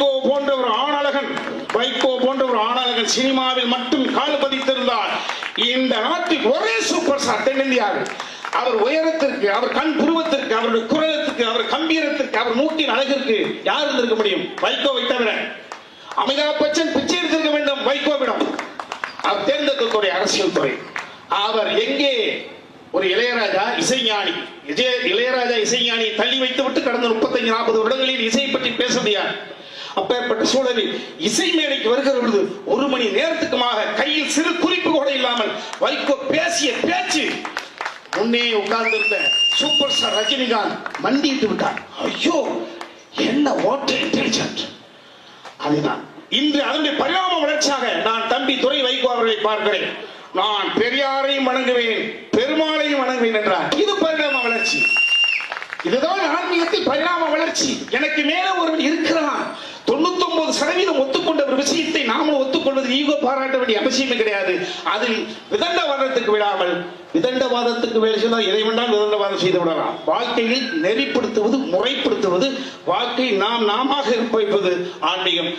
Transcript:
வைகோ போன்ற ஒரு ஆணழகன் வைகோ போன்ற ஒரு ஆணழகன் சினிமாவில் மட்டும் கால் பதித்திருந்தால் இந்த நாட்டில் ஒரே சூப்பர் ஸ்டார் தென்னிந்தியாவில். அவர் உயரத்திற்கு அவர் கண் புருவத்திற்கு அவருடைய குரலத்திற்கு அவர் கம்பீரத்திற்கு அவர் மூக்கின் அழகிற்கு யார் இருந்திருக்க முடியும்? வைகோவை தவிர அமிதாப் பச்சன் பிச்சை எடுத்திருக்க வேண்டும் வைகோவிடம். அவர் தேர்ந்தெடுக்கக்கூடிய அரசியல் துறை. அவர் எங்கே? ஒரு இளையராஜா இசைஞானி. இளையராஜா இசைஞானி தள்ளி வைத்து விட்டு கடந்த முப்பத்தஞ்சு நாற்பது அப்பேற்பட்ட சூழலில் இசை மேடைக்கு வருகிற பொழுது ஒரு மணி நேரத்துக்குமாக கையில் சிறு குறிப்பு கூட இல்லாமல் வைகோ பேசிய பேச்சு. முன்னே உட்கார்ந்திருந்த சூப்பர் ஸ்டார் ரஜினிகாந்த் மண்டிட்டு விட்டார். ஐயோ என்ன ஓட்டர் இன்டெலிஜென்ட் அதுதான். இன்று அதனுடைய பரிணாம வளர்ச்சியாக நான் தம்பி துறை வைகோ அவர்களை பார்க்கிறேன். நான் பெரியாரையும் வணங்குவேன் பெருமாளையும் வணங்குவேன் என்றார். இது பரிணாம வளர்ச்சி. இதுதான் ஆன்மீகத்தில் விஷயத்தை நாமளும் ஒத்துக்கொள்வது ஈகோ பாராட்ட வேண்டிய அவசியமே கிடையாது. அதில் விதண்டவாதத்துக்கு விடாமல் விதண்டவாதத்துக்கு வேலை செய்தால் இதை வேண்டாம் விதண்டவாதம் செய்து விடலாம். வாழ்க்கையில் நெறிப்படுத்துவது முறைப்படுத்துவது வாழ்க்கை நாம் நாமாக இருப்பது ஆன்மீகம்.